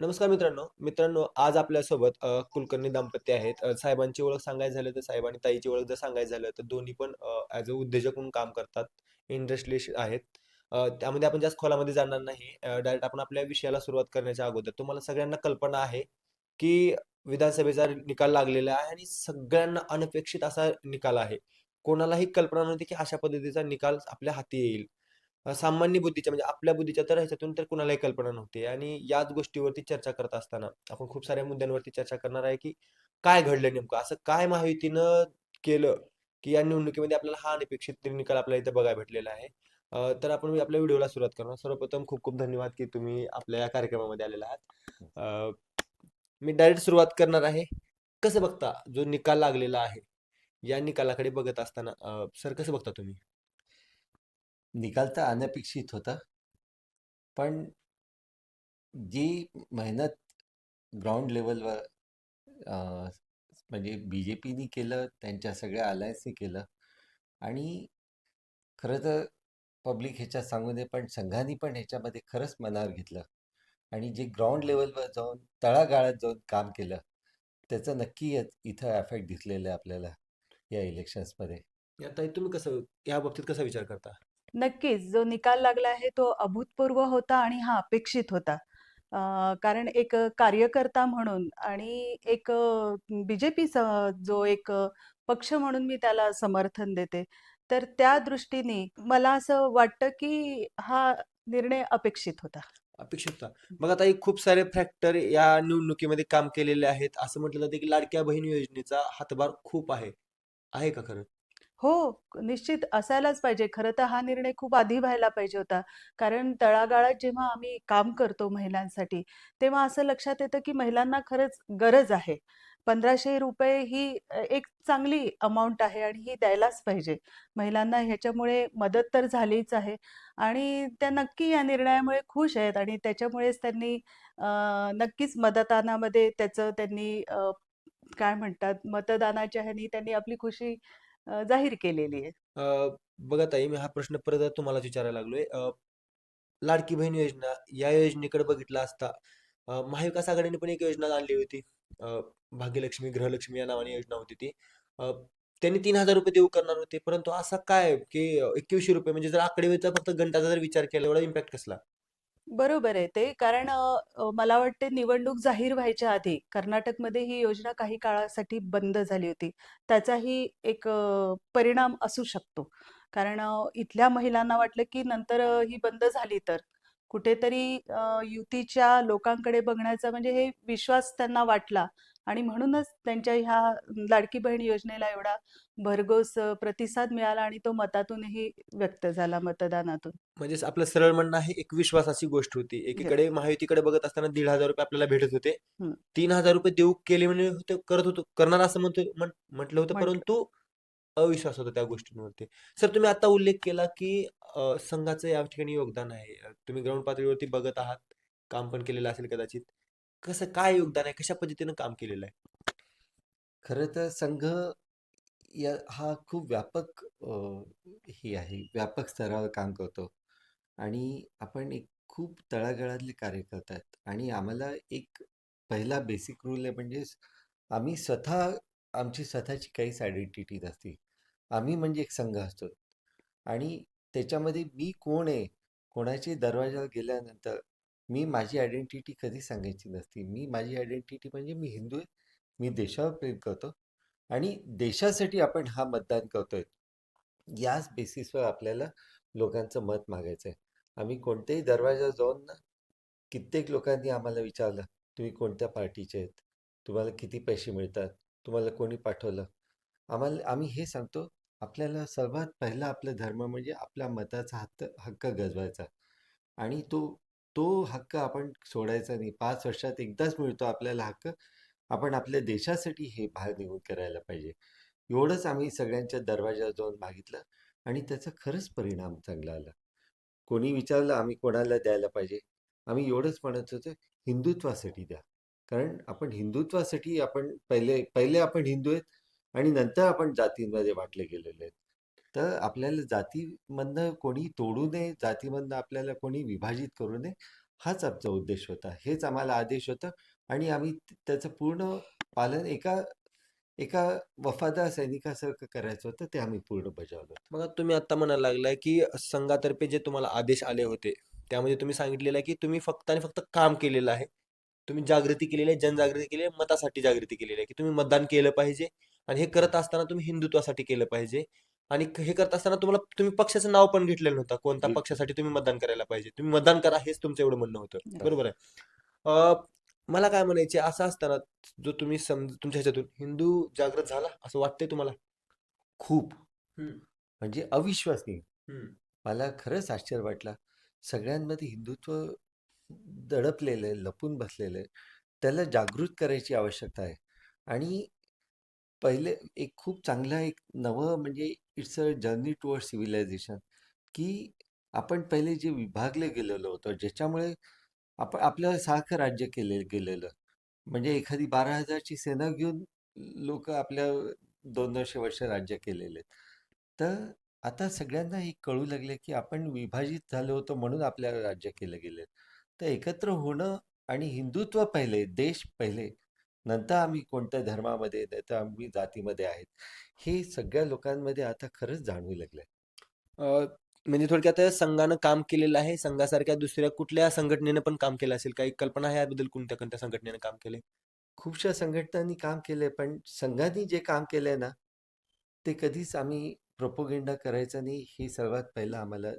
नमस्कार मित्रांनो. मित्रांनो, आज आपल्यासोबत कुलकर्णी दाम्पत्य आहेत. साहेबांची ओळख सांगायचं झालं तर साहेब आणि ताईची ओळख जर सांगायचं झालं तर दोन्ही पण अ, ॲज अ उद्योजक म्हणून काम करतात. इंडस्ट्रियलिस्ट आहेत. त्यामध्ये आपण जास्त खोलामध्ये जाणार नाही. डायरेक्ट आपण आपल्या विषयाला सुरुवात करण्याच्या अगोदर तुम्हाला सगळ्यांना कल्पना आहे, की विधानसभेचा निकाल लागलेला आहे आणि सगळ्यांना अनपेक्षित असा निकाल आहे. कोणालाही कल्पना नव्हती, की अशा पद्धतीचा निकाल आपल्या हाती येईल. सामान्य बुद्धीच्या म्हणजे आपल्या बुद्धीच्या तर ह्याच्यातून तर कुणालाही कल्पना नव्हती आणि याच गोष्टीवरती चर्चा करत असताना आपण खूप साऱ्या मुद्द्यांवरती चर्चा करणार आहे, की काय घडलं नेमकं? असं काय महायुतीनं केलं, की या निवडणुकीमध्ये आपल्याला हा अनपेक्षित निकाल आपल्याला इथे बघायला भेटलेला आहे. तर आपण आपल्या व्हिडिओला सुरुवात करणार. सर्वप्रथम खूप खूप धन्यवाद, की तुम्ही आपल्या या कार्यक्रमामध्ये आलेला आहात. मी डायरेक्ट सुरुवात करणार आहे. कसं बघता जो निकाल लागलेला आहे, या निकालाकडे बघत असताना सर कसं बघता तुम्ही? निकाल तर अनपेक्षित होता. पण जी मेहनत ग्राउंड लेव्हलवर अ, म्हणजे बी-जे-पीनी केलं, त्यांच्या सगळ्या अलायन्सनी केलं आणि खरं तर पब्लिक ह्याच्यात सांगू नये, पण संघाने पण ह्याच्यामध्ये खरंच मनावर घेतलं आणि जे ग्राउंड लेव्हलवर जाऊन तळागाळात जाऊन काम केलं, त्याचं नक्की इथं इफेक्ट दिसलेलं आहे आपल्याला या इलेक्शन्समध्ये. या ताई तुम्ही कसं या बाबतीत कसा विचार करता? नक्कीच. जो निकाल लागला आहे तो अभूतपूर्व होता आणि हा अपेक्षित होता. कारण एक कार्यकर्ता म्हणून आणि एक बीजेपी बी-जे-पीचा जो एक पक्ष म्हणून मी त्याला समर्थन देते. तर त्या दृष्टीने मला असं वाटतं, की हा निर्णय अपेक्षित होता. अपेक्षित होता. मग आता एक खूप सारे फॅक्टर या निवडणुकीमध्ये काम केलेले आहेत. असं म्हटलं जातं, की लाडक्या बहीण योजनेचा हातभार खूप आहे. आहे का खरं? हो, निश्चित असायलाच पाहिजे. खरं तर हा निर्णय खूप आधी व्हायला पाहिजे होता. कारण तळागाळात जेव्हा आम्ही काम करतो महिलांसाठी, तेव्हा असं लक्षात येतं, की महिलांना खरंच गरज आहे. ₹1500 ही एक चांगली अमाऊंट आहे आणि ही द्यायलाच पाहिजे. महिलांना ह्याच्यामुळे मदत तर झालीच आहे आणि त्या नक्की या निर्णयामुळे खुश आहेत आणि त्याच्यामुळेच त्यांनी नक्कीच मतदानामध्ये त्याचं त्यांनी काय म्हणतात मतदानाच्या ह्यानी त्यांनी आपली खुशी अ, जाहीर केलेली आहे. अ, बघा ताई, मी हा प्रश्न परत तुम्हालाच विचारायला लागलोय. अ, लाडकी बहीण योजना या योजनेकडे बघितला असता अ, महाविकास आघाडीने पण एक योजना आणली होती. अ, भाग्यलक्ष्मी, गृहलक्ष्मी या नावाने योजना होती ती. अ, त्यांनी ₹3000 देऊ करणार होते. परंतु असं काय, की ₹2100 म्हणजे जर आकडेवारीचा फक्त गणिताचा जर विचार केला, एवढा इम्पॅक्ट कसला? बरोबर आहे ते. कारण अ, मला वाटते निवडणूक जाहीर व्हायच्या आधी कर्नाटकमध्ये ही योजना काही काळासाठी बंद झाली होती. त्याचाही एक अ, परिणाम असू शकतो. कारण अ, इथल्या महिलांना वाटलं, की नंतर अ, ही बंद झाली तर कुठेतरी अ, युतीच्या लोकांकडे बघण्याचा म्हणजे हे विश्वास त्यांना वाटला आणि म्हणूनच त्यांच्या ह्या लाडकी बहीण योजनेला एवढा भरघोस प्रतिसाद मिळाला आणि तो मतातूनही व्यक्त झाला, मतदानातून. म्हणजे आपलं सरळ म्हणणं आहे, एक विश्वासाची गोष्ट होती. एकीकडे महायुतीकडे बघत असताना ₹1,500 आपल्याला भेटत होते. हं. ₹3000 देऊ केले म्हणजे करत होतो करणार असं म्हणतो म्हण म्हटलं होतं. परंतु अविश्वास होता त्या गोष्टींवरती. सर तुम्ही आता उल्लेख केला, की संघाचं या ठिकाणी योगदान आहे. तुम्ही ग्राउंड पातळीवरती बघत आहात. काम पण केलेलं असेल कदाचित. कसं काय योगदान आहे? कशा पद्धतीनं काम केलेलं आहे? खरं तर संघ या हा खूप व्यापक अ, हे आहे व्यापक स्तरावर काम करतो आणि आपण एक खूप तळागाळातले कार्यकर्ते आहेत आणि आम्हाला एक पहिला बेसिक रूल आहे म्हणजे आम्ही स्वतः आमची स्वतःची काहीच आयडेंटिटी नसते आम्ही म्हणजे एक संघ असतो आणि त्याच्यामध्ये मी कोण आहे कोणाच्या दरवाजाला गेल्यानंतर मी माझी आयडेंटिटी कधी सांगायची नसती. मी माझी आयडेंटिटी म्हणजे मी हिंदू आहे. मी देशावर प्रेम करतो. आणि देशासाठी आपण हा मतदान करतोय. याच बेसिसवर आपल्याला लोकांचं मत मागायचं आहे आम्ही कोणत्याही दरवाजा जाऊन ना कित्येक लोकांनी आम्हाला विचारलं तुम्ही कोणत्या पार्टीचे आहेत? तुम्हाला किती पैसे मिळतात? तुम्हाला कोणी पाठवलं? आम्हाला आम्ही हे सांगतो आपल्याला सर्वात पहिला आपला धर्म म्हणजे आपल्या मताचा हक्क हक्क गजवायचा. आणि तो तो हक्क आपण सोडायचा नाही. पाच वर्षात एकदाच मिळतो आपल्याला हक्क. आपण आपल्या देशासाठी हे बाहेर निघून करायला पाहिजे. एवढंच आम्ही सगळ्यांच्या दरवाजावर जाऊन मागितलं आणि त्याचा खरंच परिणाम चांगला आला. कोणी विचारलं आम्ही कोणाला द्यायला पाहिजे? आम्ही एवढंच म्हणत होतो हिंदुत्वासाठी द्या. कारण आपण हिंदुत्वासाठी आपण पहिले पहिले आपण हिंदू आहेत आणि नंतर आपण जातींमध्ये वाटले गेलेले आहेत. तर आपल्याला जातीमधनं कोणी तोडू नये जातीमधनं आपल्याला कोणी विभाजित करू नये हाच आमचा उद्देश होता. हेच आम्हाला आदेश होता आणि आम्ही त त्याचं पूर्ण पालन एका एका वफादार सैनिकासारखं करायचं होतं, ते आम्ही पूर्ण बजावलं होतं. मग तुम्ही आत्ता म्हणायला लागलाय, की संघातर्फे जे तुम्हाला आदेश आले होते, त्यामध्ये तुम्ही सांगितलेलं आहे, की तुम्ही फक्त आणि फक्त काम केलेलं आहे. तुम्ही जागृती केलेली आहे, जनजागृती केली आहे, मतासाठी जागृती केलेली आहे, की तुम्ही मतदान केलं पाहिजे आणि हे करत असताना तुम्ही हिंदुत्वासाठी केलं पाहिजे आणि हे करत असताना तुम्हाला तुम्ही पक्षाचं नाव पण घेतलेलं नव्हतं. कोणत्या. पक्षासाठी तुम्ही मतदान करायला पाहिजे. तुम्ही मतदान करा हेच तुमचं एवढं म्हणणं होतं. बरोबर. बरोबर आहे. अ, मला काय म्हणायचे असं असताना जो तुम्ही सम तुमच्या ह्याच्यातून हिंदू जागृत झाला असं वाटतंय तुम्हाला? खूप. म्हणजे अविश्वसनीय. हं. मला खरंच आश्चर्य वाटलं. सगळ्यांमध्ये हिंदुत्व दडपलेलं आहे, लपून बसलेलं आहे. त्याला जागृत करायची आवश्यकता आहे आणि पहिले एक खूप चांगला एक नवं म्हणजे it's a journey toward civilization की आपण पहिले जे विभागले गेलेलो होतो, ज्याच्यामुळे आपण आपलं सारखं राज्य केले गेलेलं. म्हणजे एखादी बारा हजारची सेना घेऊन लोक आपल्या दोन दोनशे वर्ष राज्य केलेले आहेत. तर आता सगळ्यांना हे कळू लागले, की आपण विभाजित झालो होतो म्हणून आपल्याला राज्य केलं गेलं. तर एकत्र होणं आणि हिंदुत्व पहिले, देश पहिले, नंतर आम्ही कोणत्या धर्मामध्ये, नाहीतर आम्ही जातीमध्ये आहेत. हे सगळ्या लोकांमध्ये आता खरंच जाणवू लागलंय. म्हणजे थोडक्यात संघानं काम केलेलं आहे. संघासारख्या दुसऱ्या कुठल्या संघटनेनं पण काम केलं असेल? काही कल्पना आहे याबद्दल कोणत्या कोणत्या संघटनेनं काम केलंय? खूपशा संघटनांनी काम केलंय, पण संघाने जे काम केलंय ना, ते कधीच आम्ही प्रोपगेंडा करायचा नाही, हे सर्वात पहिलं आम्हाला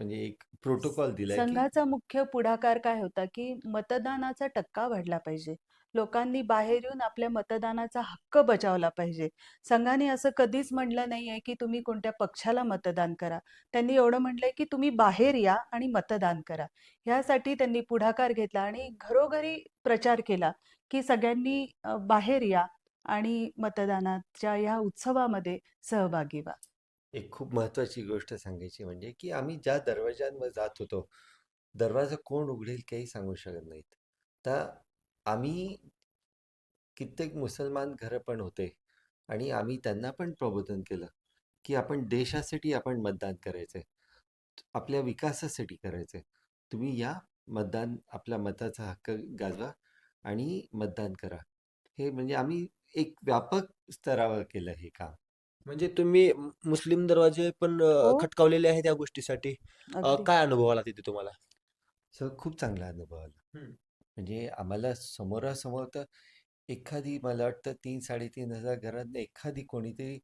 म्हणजे एक प्रोटोकॉल दिलाय, की संघाचा मुख्य पुढाकार काय होता, की मतदानाचा टक्का वाढला पाहिजे. लोकांनी बाहेर येऊन आपल्या मतदानाचा हक्क बजावला पाहिजे. संघाने असं कधीच म्हटलं नाहीये, की तुम्ही कोणत्या पक्षाला मतदान करा. त्यांनी एवढं म्हटलंय, की तुम्ही बाहेर या आणि मतदान करा. ह्यासाठी त्यांनी पुढाकार घेतला आणि घरोघरी प्रचार केला, की सगळ्यांनी बाहेर या आणि मतदानाच्या ह्या उत्सवामध्ये सहभागी व्हा. एक खूप महत्त्वाची गोष्ट सांगायची म्हणजे, की आम्ही ज्या दरवाजांवर जात होतो, दरवाजा कोण उघडेल काही सांगू शकत नाहीत. तर आम्ही कित्येक मुसलमान घरं पण होते आणि आम्ही त्यांना पण प्रबोधन केलं, की आपण देशासाठी आपण मतदान करायचंय. आपल्या विकासासाठी करायचंय. तुम्ही या, मतदान आपल्या मताचा हक्क गाजवा आणि मतदान करा. हे म्हणजे आम्ही एक व्यापक स्तरावर केलं हे काम. म्हणजे तुम्ही मुस्लिम दरवाजे पण हो. खटकावलेले आहेत या गोष्टीसाठी. अ, अगदी. काय अनुभव आला तिथे तुम्हाला? सो खूप चांगला अनुभव आला. म्हणजे आम्हाला समोरासमोर तर एखादी मला वाटतं तीन साडेतीन हजार घरातनं एखादी कोणीतरी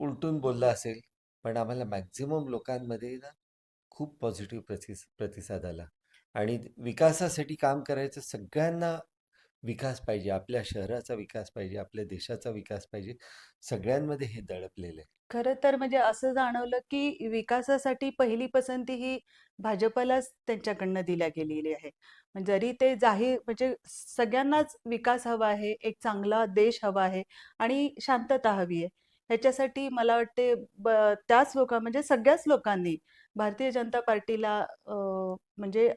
उलटून बोलला असेल, पण आम्हाला मॅक्झिमम लोकांमध्ये ना खूप पॉझिटिव्ह प्रतिस प्रतिसाद आला. आणि विकासासाठी काम करायचं सगळ्यांना विकास पाहिजे. आपल्या शहराचा विकास पाहिजे, आपल्या देशाचा विकास पाहिजे. सगळ्यांमध्ये हे दडपलेलं आहे. खरं तर म्हणजे असं जाणवलं, की विकासासाठी पहिली पसंती ही भाजपलाच त्यांच्याकडनं दिल्या गेलेली आहे. जरी ते जाहीर म्हणजे सगळ्यांनाच विकास हवा आहे, एक चांगला देश हवा आहे आणि शांतता हवी आहे. ह्याच्यासाठी मला वाटते ब त्याच लोक म्हणजे सगळ्याच लोकांनी भारतीय जनता पार्टीला म्हणजे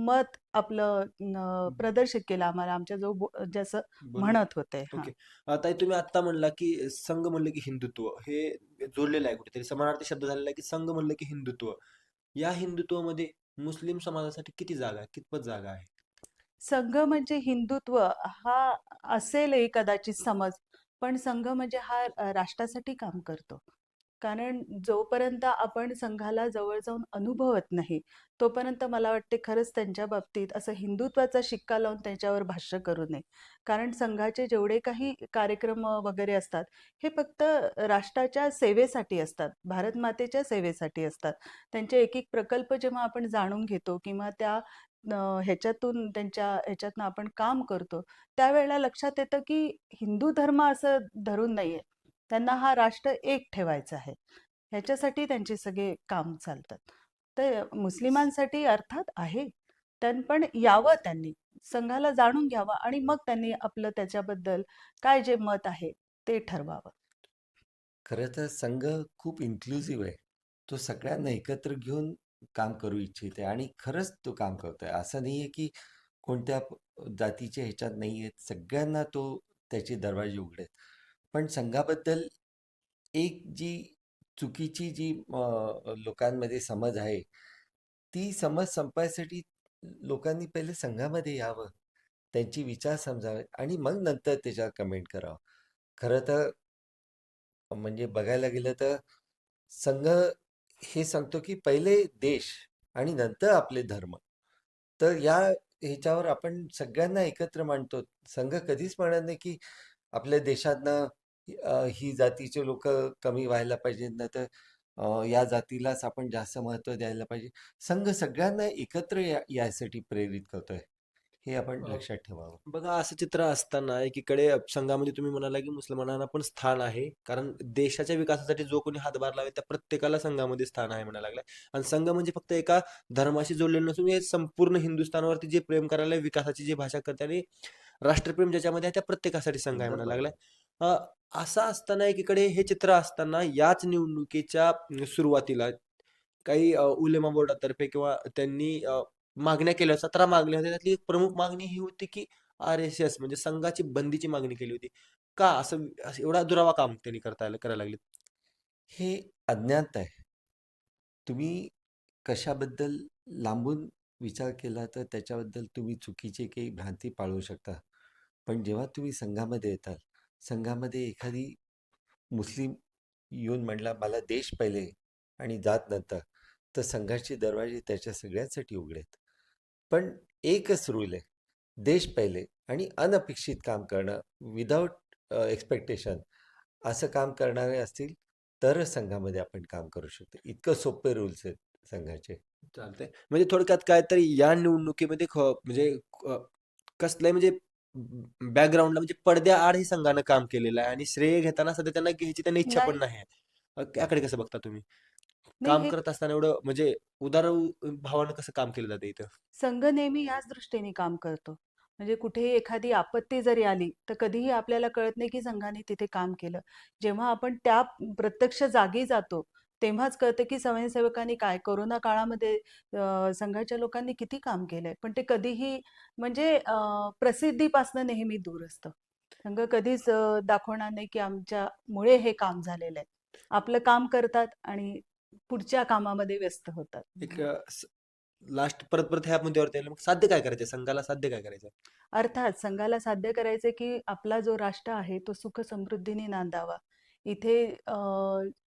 मत आपलं न प्रदर्शित केलं आम्हाला आमच्या जो बो जसं म्हणत होते. हां. ओके. अ, ताई तुम्ही आत्ता म्हणला, की संघ म्हणलं की हिंदुत्व हे जोडलेलं आहे कुठेतरी समानार्थी शब्द झालेला आहे, की संघ म्हणलं की हिंदुत्व. या हिंदुत्वामध्ये मुस्लिम समाजासाठी किती जागा आहे? कितपत जागा आहे? संघ म्हणजे हिंदुत्व हा असेलही कदाचित समज, पण संघ म्हणजे हा अ, राष्ट्रासाठी काम करतो. कारण जोपर्यंत आपण संघाला जवळ जाऊन अनुभवत नाही, तोपर्यंत मला वाटते खरंच त्यांच्या बाबतीत असं हिंदुत्वाचा शिक्का लावून त्यांच्यावर भाष्य करू नये. कारण संघाचे जेवढे काही कार्यक्रम वगैरे असतात, हे फक्त राष्ट्राच्या सेवेसाठी असतात, भारतमातेच्या सेवेसाठी असतात. त्यांचे एक-एक प्रकल्प जेव्हा आपण जाणून घेतो किंवा त्या ह्याच्यातून त्यांच्या ह्याच्यातनं आपण काम करतो, त्यावेळेला लक्षात येतं की हिंदू धर्म असं धरून नाहीये. त्यांना हा राष्ट्र एक ठेवायचा आहे. ह्याच्यासाठी त्यांचे सगळे काम चालतात. तर मुस्लिमांसाठी अर्थात आहे. त्यां पण यावं त्यांनी, संघाला जाणून घ्यावं आणि मग त्यांनी आपलं त्याच्याबद्दल काय जे मत आहे ते ठरवावं. खरं तर संघ खूप इन्क्लुझिव्ह आहे. तो सगळ्यांना एकत्र घेऊन काम करू इच्छिते आणि खरंच तो काम करतोय. असं नाहीये की कोणत्या जातीच्या ह्याच्यात नाही आहेत. सगळ्यांना तो त्याचे दरवाजे उघडेत पण संघाबद्दल एक जी चुकीची जी अ, लोकांमध्ये समज आहे ती समज संपायसाठी लोकांनी पहिले संघामध्ये यावं, त्यांची विचार समजावे आणि मग नंतर त्याच्यावर कमेंट करावं. खरं तर म्हणजे बघायला गेलं तर संघ हे सांगतो की पहिले देश आणि नंतर आपले धर्म. तर या ह्याच्यावर आपण सगळ्यांना एकत्र मांडतो. संघ कधीच म्हणत नाही की आपल्या देशातनं अ, ही जातीचे लोकं कमी व्हायला पाहिजेत, नाहीतर अ, या जातीलाच आपण जास्त महत्त्व द्यायला पाहिजे. संघ सगळ्यांना एकत्र या यासाठी प्रेरित करतोय. हे आपण अ, लक्षात ठेवावं. बघा असं चित्र असताना एकीकडे संघामध्ये तुम्ही म्हणाला की मुसलमानांना पण स्थान आहे. कारण देशाच्या विकासासाठी जो कोणी हातभार लावेल त्या प्रत्येकाला संघामध्ये स्थान आहे म्हणायला लागलाय. आणि संघ म्हणजे फक्त एका धर्माशी जोडलेलं नसून हे संपूर्ण हिंदुस्थानवरती जे प्रेम करायला विकासाची जी भाषा करते आणि राष्ट्रप्रेम ज्याच्यामध्ये आहे त्या प्रत्येकासाठी संघ आहे म्हणायला बरोबर. लागलाय. अ, असं असताना एकीकडे हे चित्र असताना याच निवडणुकीच्या सुरुवातीला काही अ, उलेमा बोर्डातर्फे किंवा त्यांनी अ, मागण्या केल्या 17 मागण्या होत्या. त्यातली एक प्रमुख मागणी ही होती की आर-एस-एस म्हणजे संघाची बंदीची मागणी केली होती. का असं असं एवढा दुरावा काम त्यांनी करता करायला लागलेत? हे अज्ञात आहे. तुम्ही कशाबद्दल लांबून विचार केला तर त्याच्याबद्दल तुम्ही चुकीची काही भ्रांती पाळू शकता. पण जेव्हा तुम्ही संघामध्ये येताल, संघामध्ये एखादी मुस्लिम येऊन म्हणला, "मला देश पहिले आणि जात नंतर." तर संघाचे दरवाजे त्याच्या सगळ्यांसाठी उघडे आहेत. पण एकच रूल आहे, देश पहिले आणि अनपेक्षित काम करणं विदाऊट एक्सपेक्टेशन असं काम करणारे असतील, तरच संघामध्ये आपण काम करू शकतो. इतकं सोपे रूल्स आहेत संघाचे. चालतंय. म्हणजे थोडक्यात काय तरी या निवडणुकीमध्ये ख म्हणजे कसलंय कसलंही म्हणजे बॅकग्राऊंडला म्हणजे पडद्याआड ही संघानं काम केलेलं आहे आणि श्रेय घेताना सध्या त्यांना घ्यायची त्यांना इच्छा पण नाही. नाही आहे. अ, याकडे कसं बघता तुम्ही? नाही काम हे करत असताना एवढं म्हणजे उदार भावानं कसं काम केलं जातं इथं? संघ नेहमी याच दृष्टीने काम करतो. म्हणजे कुठेही एखादी आपत्ती जरी आली, तर कधीही आपल्याला कळत नाही की संघाने तिथे काम केलं. जेव्हा आपण त्या प्रत्यक्ष जागी जातो, तेव्हाच कळतं की स्वयंसेवकांनी काय कोरोना काळामध्ये संघाच्या लोकांनी किती काम केलंय. पण ते कधीही म्हणजे प्रसिद्धीपासून नेहमी दूर असतं. संघ कधीच दाखवणार नाही की आमच्यामुळे हे काम झालेलं आहे. आपलं काम करतात आणि पुढच्या कामामध्ये व्यस्त होतात. एक लास्ट परत-परत ह्या मुद्द्यावरती आलं. मग साध्य काय करायचंय? संघाला साध्य काय करायचंय? अर्थात संघाला साध्य करायचंय की आपला जो राष्ट्र आहे तो सुख समृद्धीने नांदावा. इथे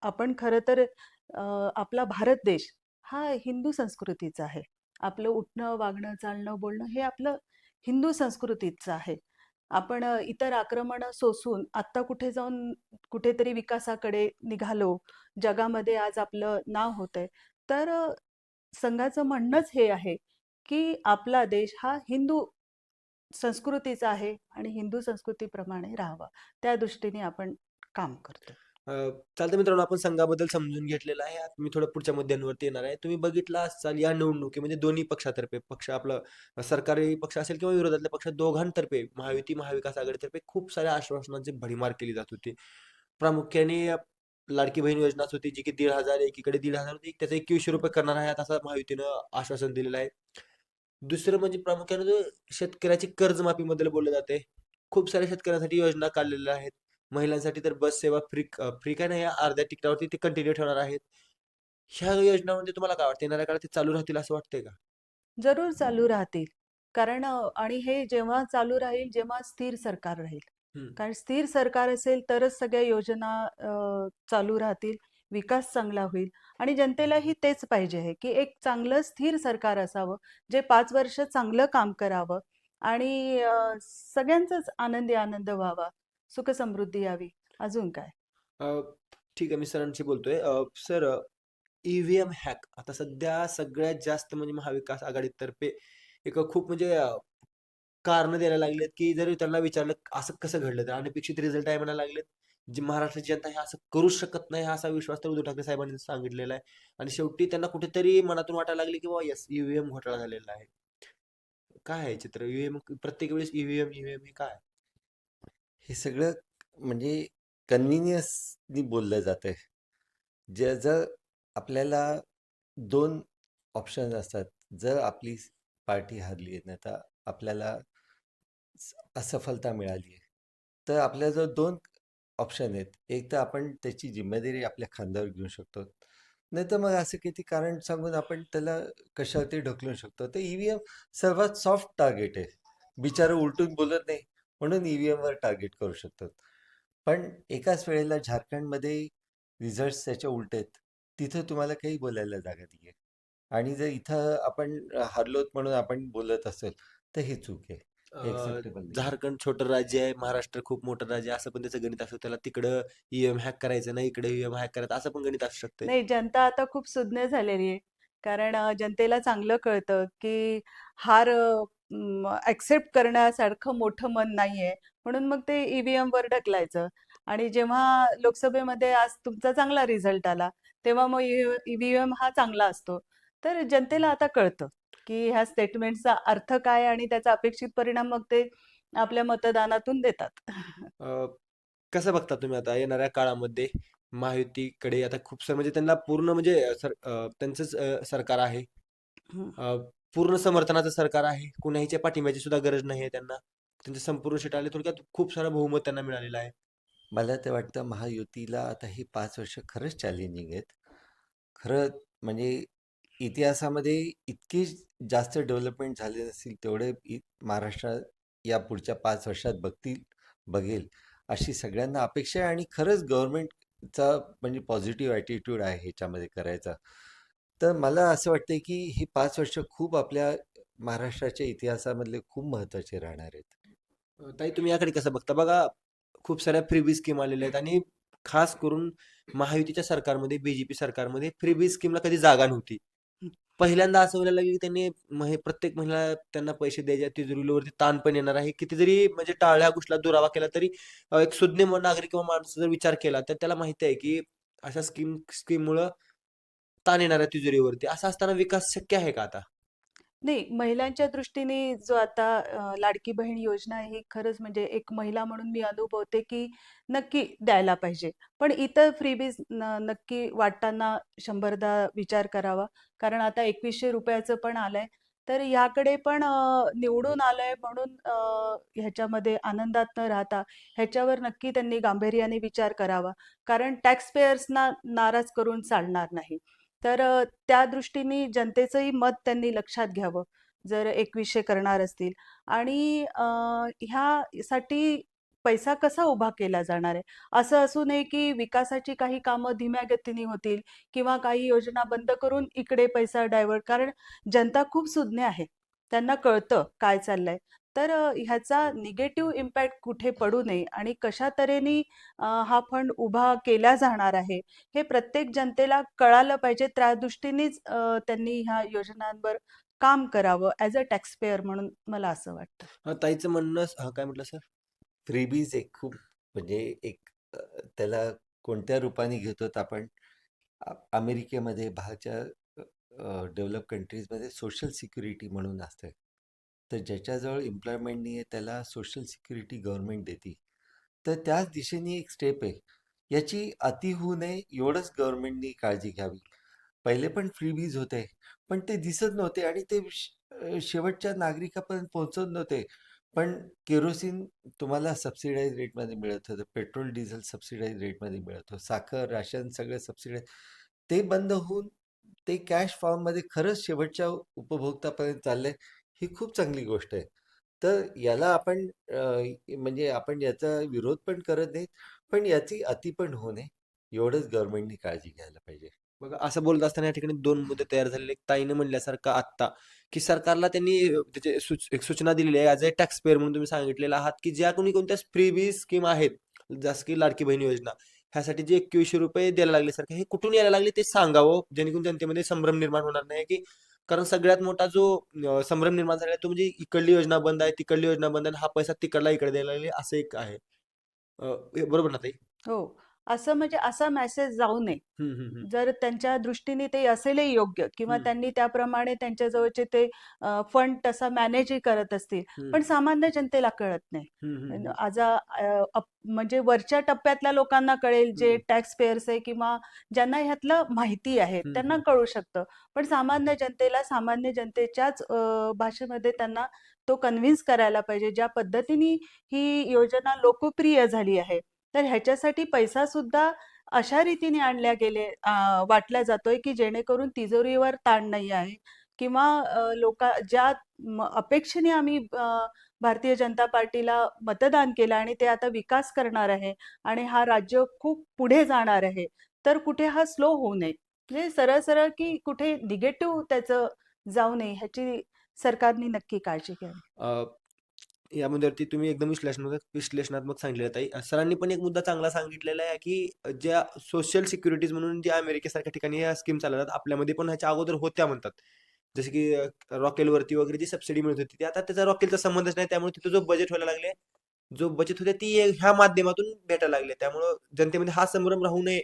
आपण खरं तर आपला भारत देश हा हिंदू संस्कृतीचा आहे. आपलं उठणं, वागणं, चालणं, बोलणं हे आपलं हिंदू संस्कृतीचं आहे. आपण इतर आक्रमणं सोसून आत्ता कुठे जाऊन कुठेतरी विकासाकडे निघालो. जगामध्ये आज आपलं नाव होतंय. तर संघाचं म्हणणंच हे आहे की आपला देश हा हिंदू संस्कृतीचा आहे आणि हिंदू संस्कृतीप्रमाणे राहावा. त्या दृष्टीने आपण काम करतो. अ, चालतंय मित्रांनो आपण संघाबद्दल समजून घेतलेलं आहे. आता मी थोडं पुढच्या मुद्द्यांवरती येणार आहे. तुम्ही बघितला असाल या म्हणजे दोन्ही पक्षातर्फे पक्ष आपलं सरकारी पक्ष असेल किंवा विरोधातल्या पक्ष दोघांतर्फे महायुती, महाविकास आघाडीतर्फे खूप साऱ्या आश्वासनांची भडीमार केली जात होती. प्रामुख्याने लाडकी बहीण योजनाच होती जी की दीड हजार एकीकडे दीड हजार होती. त्याचं ₹2100 करणार आहे असं महायुतीनं आश्वासन दिलेलं आहे. दुसरं म्हणजे प्रामुख्याने जो शेतकऱ्याची कर्जमाफीबद्दल बोललं जातंय. खूप साऱ्या शेतकऱ्यांसाठी योजना काढलेल्या आहेत. महिलांसाठी तर बस सेवा फ्री फ्री काय नाही अर्ध्या तिकिटावरती ते कंटिन्यू ठेवणार आहेत. ह्या योजनामध्ये तुम्हाला काय वाटतं? येणाऱ्या काळात ते चालू राहतील असं वाटतंय का? जरूर चालू राहतील. कारण आणि हे जेव्हा चालू राहील, जेव्हा स्थिर सरकार राहील. कारण स्थिर सरकार असेल तरच सगळ्या योजना चालू राहतील, विकास चांगला होईल आणि जनतेलाही तेच पाहिजे आहे, की एक चांगलं स्थिर सरकार असावं, जे 5 वर्ष चांगलं काम करावं आणि सगळ्यांचाच आनंदी आनंद व्हावा, सुख-समृद्धी यावी. अजून काय? अ, ठीक आहे मी सरांशी बोलतोय. अ, सर ईव्हीएम हॅक आता सध्या सगळ्यात जास्त म्हणजे महाविकास आघाडीतर्फे एक खूप म्हणजे कारण द्यायला लागलेत, की जर त्यांना विचारलं असं कसं घडलं? तर अनपेक्षित रिझल्ट आहे म्हणायला लागलेत. जे महाराष्ट्राची जनता हे असं करूच शकत नाही, हा असा विश्वास तर उद्धव ठाकरे साहेबांनी सांगितलेला आहे. आणि शेवटी त्यांना कुठेतरी मनातून वाटायला लागले, की बाबा येस ई-व्ही-एम घोटाळा झालेला आहे. काय आहे चित्र? वि एम प्रत्येक वेळेस ईव्हीएम ईव्हीएम ई एम हे काय? हे सगळं म्हणजे कन्व्हिनियन्सनी बोललं जातंय. जे जर आपल्याला दोन ऑप्शन असतात. जर आपली पार्टी हारली आहे, नाही तर आपल्याला असफलता मिळाली आहे. तर आपल्याजवळ दोन ऑप्शन आहेत. एक तर आपण त्याची जिम्मेदारी आपल्या खांद्यावर घेऊ शकतो. नाही तर मग असं किती कारण सांगून आपण त्याला कशावरती ढकलू शकतो. तर ई व्ही एम सर्वात सॉफ्ट टार्गेट आहे. बिचारं उलटून बोलत नाही म्हणून ईव्हीएमवर टार्गेट करू शकतात. पण एकाच वेळेला झारखंडमध्ये रिझल्ट्स त्याच्या उलट आहेत. तिथं तुम्हाला काही बोलायला जागा नाहीये. आणि जर इथं आपण हरलोत म्हणून आपण बोलत असेल, तर हे चूक आहे. नाही. झारखंड छोटं राज्य आहे, महाराष्ट्र खूप मोठं राज्य आहे, असं पण त्याचं गणित असतं. त्याला तिकडं ईव्हीएम हॅक करायचं नाही, इकडे ईव्हीएम हॅक करायचं असं पण गणित असू शकतंय. नाही, जनता आता खूप सुज्ञ झालेली आहे. कारण जनतेला चांगलं कळतं, की हार ऍक्सेप्ट करण्यासारखं मोठं मन नाहीये. म्हणून मग ते ईव्हीएमवर ढकलायचं आणि जेव्हा लोकसभेमध्ये आज तुमचा चांगला रिझल्ट आला, तेव्हा मग ईव्हीएम हा चांगला असतो. तर जनतेला आता कळतं, की ह्या स्टेटमेंटचा अर्थ काय आणि त्याचा अपेक्षित परिणाम मग ते आपल्या मतदानातून देतात. कसं बघता तुम्ही आता येणाऱ्या काळामध्ये महायुतीकडे आता खूप सारं म्हणजे त्यांना पूर्ण म्हणजे सर अ, त्यांचंच अ, सरकार आहे. हं. अ, पूर्ण समर्थनाचं सरकार आहे. कुणाहीच्या पाठिंब्याची सुद्धा गरज नाहीये त्यांना. त्यांचे संपूर्ण सीट आले. थोडक्यात खूप सारं बहुमत त्यांना मिळालेलं आहे. मला तर वाटतं महायुतीला आता ही 5 वर्ष खरंच चॅलेंजिंग आहेत. खरं म्हणजे इतिहासामध्ये इतकी जास्त डेव्हलपमेंट झाले नसतील तेवढे इ महाराष्ट्र या पुढच्या 5 वर्षात बघतील बघेल अशी सगळ्यांना अपेक्षा आहे आणि खरंच चा म्हणजे पॉझिटिव्ह ॲटिट्यूड आहे ह्याच्यामध्ये करायचा. तर मला असं वाटतंय की ही पाच वर्ष खूप आपल्या महाराष्ट्राच्या इतिहासामधले खूप महत्त्वाचे राहणार आहेत. ताई तुम्ही याकडे कसं बघता? बघा खूप साऱ्या फ्रीबी स्कीम आलेल्या आहेत आणि खास करून महायुतीच्या सरकारमध्ये, बीजेपी सरकारमध्ये फ्रीबी स्कीमला कधी जागा नव्हती. पहिल्यांदा असं व्हायला लागेल की त्यांनी मग प्रत्येक महिला त्यांना पैसे द्यायचे, तिजोरीवरती ताण पण येणार आहे. किती जरी म्हणजे टाळ्या गोष्टीला दुरावा केला तरी अ, एक सुज्ञ म नागरिक किंवा माणूस जर विचार केला, तर त्याला माहिती आहे की अशा स्कीम स्कीममुळं ताण येणार आहे तिजोरीवरती. असं असताना विकास शक्य आहे का आता? नाही, महिलांच्या दृष्टीने जो आता अ, लाडकी बहीण योजना आहे, ही खरंच म्हणजे एक महिला म्हणून मी अनुभवते, की नक्की द्यायला पाहिजे. पण इतर फ्रीबीज न नक्की वाटताना शंभरदा विचार करावा. कारण आता ₹2100 चं पण आलंय. तर ह्याकडे पण अ, निवडून आलंय म्हणून अ, ह्याच्यामध्ये आनंदात न राहता ह्याच्यावर नक्की त्यांनी गांभीर्याने विचार करावा. कारण टॅक्सपेयर्सना नाराज करून चालणार नाही. तर त्या दृष्टीने जनतेचंही मत त्यांनी लक्षात घ्यावं, जर एकविशे करणार असतील आणि ह्यासाठी पैसा कसा उभा केला जाणार आहे? असं असू नये, की विकासाची काही कामं धीम्या गतीने होतील किंवा काही योजना बंद करून इकडे पैसा डायव्हर्ट कारण जनता खूप सुज्ञ आहे. त्यांना कळतं काय चाललंय. तर ह्याचा निगेटिव्ह इम्पॅक्ट कुठे पडू नये आणि कशा तऱ्हेने हा फंड उभा केला जाणार आहे, हे प्रत्येक जनतेला कळालं पाहिजे. त्या दृष्टीनेच त्यांनी ह्या योजनांवर काम करावं ॲज अ टॅक्स पेयर म्हणून मला असं वाटतं. ताईचं म्हणणं हां, काय म्हटलं सर? फ्रीबीज एक खूप म्हणजे एक त्याला कोणत्या रूपाने घेतो आपण अमेरिकेमध्ये बाहेरच्या डेव्हलप कंट्रीजमध्ये सोशल सिक्युरिटी म्हणून असते. तर ज्याच्याजवळ एम्प्लॉयमेंट नाही आहे त्याला सोशल सिक्युरिटी गव्हर्नमेंट देते. तर त्याच दिशेने एक स्टेप आहे. याची अति होऊ नये एवढंच गव्हर्नमेंटनी काळजी घ्यावी. पहिले पण फ्री बीज होते, पण ते दिसत नव्हते आणि ते शेवटच्या नागरिकापर्यंत पोहोचत नव्हते. पण केरोसिन तुम्हाला सबसिडाईज रेटमध्ये मिळत होतं. पेट्रोल, डिझेल सबसिडाईज रेटमध्ये मिळत होतं. साखर, राशन सगळं सबसिडाईज ते बंद होऊन ते कॅश फॉर्ममध्ये खरंच शेवटच्या उपभोक्तापर्यंत चाललंय, ही खूप चांगली गोष्ट आहे. तर याला आपण अ, म्हणजे आपण याचा विरोध पण करत नाही पण याची अति पण होऊ नये, एवढंच गव्हर्नमेंटनी काळजी घ्यायला पाहिजे. बघा असं बोलत असताना या ठिकाणी 2 मुद्दे तयार झालेले. एक ताईनं म्हणल्यासारखं आत्ता, की सरकारला त्यांनी अ, त्याचे सूच एक सूचना दिलेली आहे ॲज अ टॅक्स पेअर म्हणून तुम्ही सांगितलेलं आहात, की ज्या कोणी कोणत्या फ्रीबी स्कीम आहेत, जसं की लाडकी बहीण योजना, ह्यासाठी जे ₹2100 द्यायला लागले सरकार, हे कुठून यायला लागले ते सांगावं, जेणेकरून जनतेमध्ये संभ्रम निर्माण होणार नाही, की कारण सगळ्यात मोठा जो संभ्रम निर्माण झाला तो म्हणजे इकडली योजना बंद आहे, तिकडली योजना बंद आहे हा पैसा तिकडला इकडे द्यायला लागले, असं एक आहे. अ, बरोबर ना ताई? हो. असं म्हणजे असा मेसेज जाऊ नये. जर त्यांच्या दृष्टीने ते असेलही योग्य किंवा. त्यांनी त्याप्रमाणे त्यांच्या जवळचे ते फंड तसा मॅनेजही करत असतील. पण. सामान्य जनतेला कळत नाही. आज म्हणजे वरच्या टप्प्यातल्या लोकांना कळेल, जे. टॅक्स पेयर्स आहे किंवा ज्यांना ह्यातलं माहिती आहे, त्यांना. कळू शकतं. पण सामान्य जनतेला सामान्य जनतेच्याच भाषेमध्ये त्यांना तो कन्व्हिन्स करायला पाहिजे. ज्या पद्धतीने ही योजना लोकप्रिय झाली आहे, तर ह्याच्यासाठी पैसा सुद्धा अशा रीतीने आणल्या गेले वाटला वाटल्या जातोय की जेणेकरून तिजोरीवर ताण नाही आहे किंवा लोका ज्या अपेक्षेने आम्ही भारतीय जनता पार्टीला मतदान केलं आणि ते आता विकास करणार आहे आणि हा राज्य खूप पुढे जाणार आहे. तर कुठे हा स्लो होऊ नये. म्हणजे सरळ-सरळ की कुठे निगेटिव्ह त्याचं जाऊ नये ह्याची सरकारने नक्की काळजी घ्यावी. अ, तुम्ही एकदम विश्लेषणात्मक विश्लेषणात्मक सांगितलेलं आहे ताई. सरांनी पण एक मुद्दा चांगला सांगितलेला आहे, की ज्या सोशल सिक्युरिटीज म्हणून ज्या अमेरिकेसारख्या ठिकाणी या स्कीम चालवतात, आपल्यामध्ये पण ह्याच्या अगोदर होत्या म्हणतात. जसं की रॉकेलवरती वगैरे जी सबसिडी मिळत होती, ती आता त्याचा रॉकेलचा संबंधच नाही. त्यामुळे तिथं जो बजेट व्हायला लागले, जो बचत होते ती ह्या माध्यमातून भेटायला लागले त्यामुळं जनतेमध्ये हा संभ्रम राहू नये,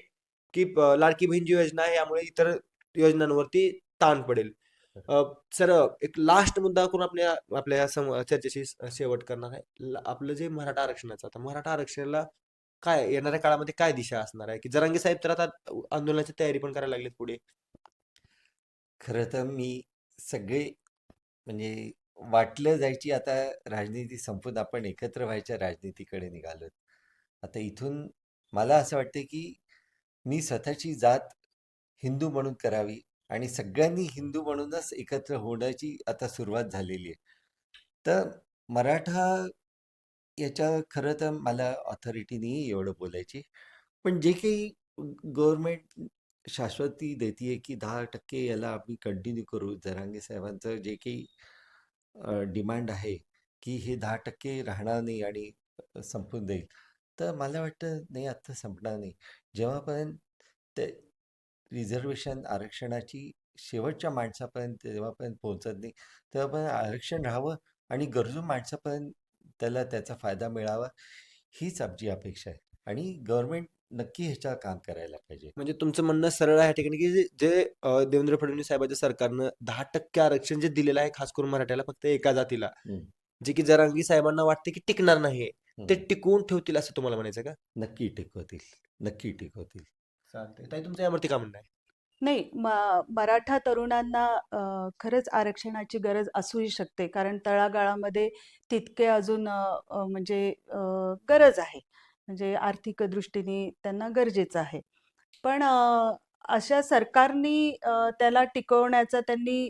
की लाडकी बहीण जी योजना आहे, यामुळे इतर योजनांवरती ताण पडेल. सर एक लास्ट मुद्दा करून आपल्या आपल्या या सं चर्चेशी शेवट करणार आहे. ल आपलं जे मराठा आरक्षणाचं आता मराठा आरक्षणाला काय येणाऱ्या काळामध्ये काय दिशा असणार आहे? की जरांगे साहेब तर आता आंदोलनाची तयारी पण करायला लागलेत पुढे. खरं तर मी सगळे म्हणजे वाटलं जायची आता राजनीती संपून आपण एकत्र व्हायच्या राजनीतीकडे निघालोत. आता इथून मला असं वाटतंय, की मी स्वतःची जात हिंदू म्हणून करावी आणि सगळ्यांनी हिंदू म्हणूनच एकत्र होण्याची आता सुरुवात झालेली आहे. तर मराठा याच्या खरं तर मला ऑथॉरिटी नाही एवढं बोलायची. पण जे काही गव्हर्नमेंट शाश्वती देते की 10% याला आम्ही कंटिन्यू करू. जरांगे साहेबांचं जे काही डिमांड आहे, की हे 10% राहणार नाही आणि संपून जाईल. तर मला वाटतं नाही आत्ता संपणार नाही. जेव्हापर्यंत ते रिझर्व्हेशन आरक्षणाची शेवटच्या माणसापर्यंत जेव्हापर्यंत पोहोचत नाही, तेव्हापर्यंत आरक्षण राहावं आणि गरजू माणसापर्यंत त्याला त्याचा फायदा मिळावा, हीच आमची अपेक्षा आहे. आणि गव्हर्नमेंट नक्की ह्याच्यावर काम करायला पाहिजे. म्हणजे तुमचं म्हणणं सरळ आहे या ठिकाणी, की जे देवेंद्र फडणवीस साहेबांच्या सरकारनं 10% आरक्षण जे दिलेलं आहे, खास करून मराठ्याला फक्त एका जातीला. जे की जरांगे साहेबांना वाटते, की टिकणार नाहीये. ते. टिकवून ठेवतील असं तुम्हाला म्हणायचं का? नक्की टिकवतील. नक्की टिकवतील. चालतंय. ताई तुमचं यावरती काय म्हणणं आहे? नाही, म मराठा तरुणांना अ, खरंच आरक्षणाची गरज असूही शकते. कारण तळागाळामध्ये तितके अजून अ, अ, म्हणजे अ, गरज आहे. म्हणजे आर्थिक दृष्टीने त्यांना गरजेचं आहे. पण अ, अशा सरकारनी त्याला टिकवण्याचा त्यांनी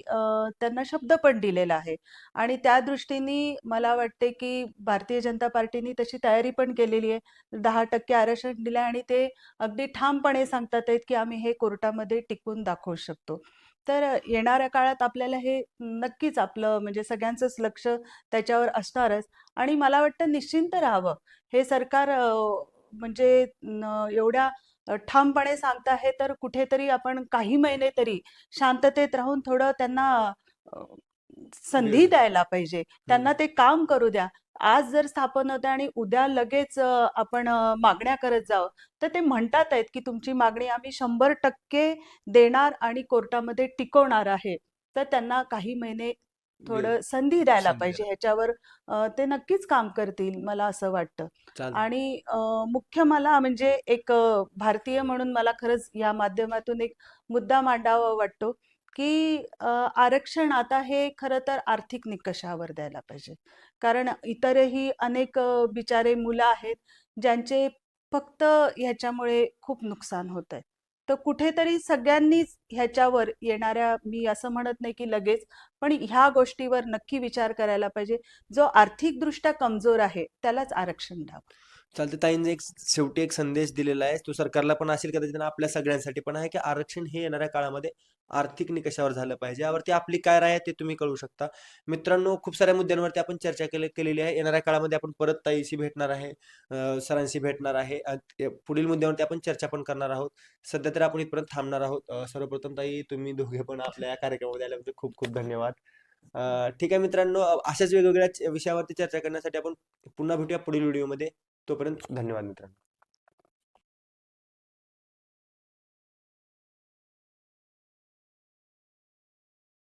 त्यांना शब्द पण दिलेला आहे. आणि त्या दृष्टीने मला वाटते, की भारतीय जनता पार्टीने तशी तयारी पण केलेली आहे. 10% आरक्षण दिलं आणि ते अगदी ठामपणे सांगतात आहेत, की आम्ही हे कोर्टामध्ये टिकून दाखवू शकतो. तर येणाऱ्या काळात आपल्याला हे नक्कीच आपलं म्हणजे सगळ्यांचंच लक्ष त्याच्यावर असणारच आणि मला वाटतं निश्चिंत राहावं. हे सरकार म्हणजे एवढ्या ठामपणे सांगत आहे, तर कुठेतरी आपण काही महिने तरी शांततेत राहून थोडं त्यांना संधी. द्यायला पाहिजे. त्यांना. ते काम करू द्या. आज जर स्थापन होते आणि उद्या लगेच आपण मागण्या करत जावं, तर ते म्हणतात आहेत, की तुमची मागणी आम्ही 100% देणार आणि कोर्टामध्ये टिकवणार आहे. तर त्यांना काही महिने. थोडं संधी द्यायला पाहिजे. ह्याच्यावर ते नक्कीच काम करतील, मला असं वाटतं. आणि मुख्य मला म्हणजे एक भारतीय म्हणून मला खरंच या माध्यमातून एक मुद्दा मांडावा वाटतो, की आरक्षण आता हे खरं तर आर्थिक निकषावर द्यायला पाहिजे. कारण इतरही अनेक बिचारे मुलं आहेत, ज्यांचे फक्त ह्याच्यामुळे खूप नुकसान होतंय. तर कुठेतरी सगळ्यांनीच ह्याच्यावर येणाऱ्या मी असं म्हणत नाही, की लगेच, पण ह्या गोष्टीवर नक्की विचार करायला पाहिजे. जो आर्थिकदृष्ट्या कमजोर आहे, त्यालाच आरक्षण द्यावं. चालते ताईंनी एक शेवटी एक संदेश दिलेला आहे. तो सरकारला पण असेल कदाचित आपल्या सगळ्यांसाठी पण आहे, की आरक्षण हे येणाऱ्या काळामध्ये आर्थिक निकषावर झालं पाहिजे. यावरती आपली काय राय आहे ते तुम्ही कळू शकता. मित्रांनो, खूप साऱ्या मुद्द्यांवरती आपण चर्चा केले केलेली आहे. येणाऱ्या काळामध्ये आपण परत ताईशी भेटणार आहे, सरांशी भेटणार आहे. पुढील मुद्द्यावरती आपण चर्चा पण करणार आहोत. सध्या तर आपण इथपर्यंत थांबणार आहोत. सर्वप्रथम ताई तुम्ही दोघे पण आपल्या या कार्यक्रमामध्ये आल्याबद्दल खूप खूप धन्यवाद. ठीक आहे मित्रांनो, अशाच वेगवेगळ्या विषयावरती चर्चा करण्यासाठी आपण पुन्हा भेटूया पुढील व्हिडिओमध्ये. तोपर्यंत धन्यवाद मित्रांनो.